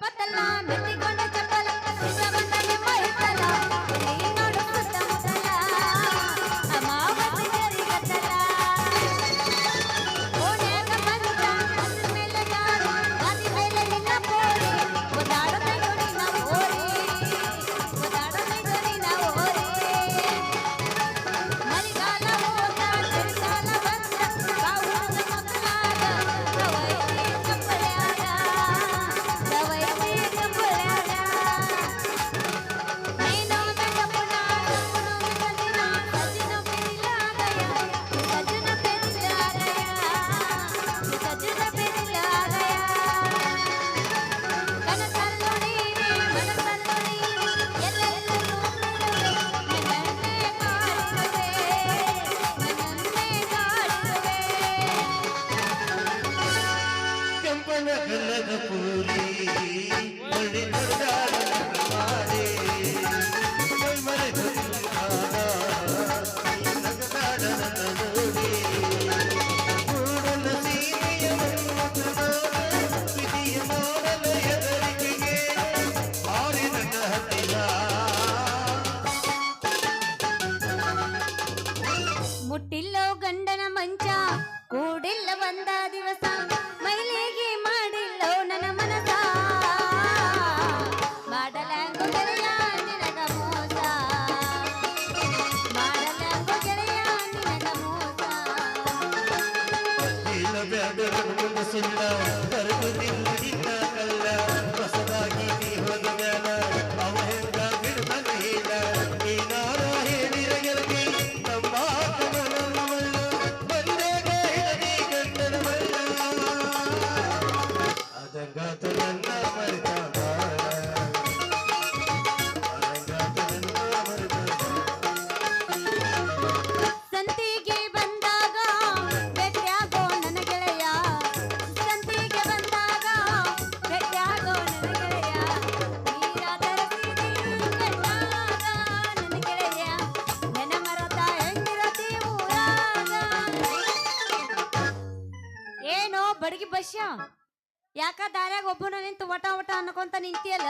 पतला मिट ಕನಕಲದ ಪೂಲಿ ಒಳ್ಳೆ ದೊಡ್ಡ ಮುಟ್ಟಿಲ್ಲೋ ಗಂಡನ ಮಂಚ ಕೂಡಿಲ್ಲ ಬಂದ ದಿವಸ. ಮಾರ್ಗವನ್ನು ಮುಂದೆ ಸುಳ್ಳ ಬರುವುದಿಲ್ಲ ಕಲ್ಲ ಹೊಸದಾಗಿ ನೀ ಹೊಂದನ ಅವ ಹೆಂಗ ಬಿಡುವ ಇಲ್ಲ ಏನಾರ ಹೋಗಿ ಬಸ್ಯ? ಯಾಕ ದಾರ್ಯಾಗ ಒಬ್ಬನ ನಿಂತು ವಟ ವಟ ಅನ್ಕೊಂತ ನಿಂತಿಯಲ್ಲ?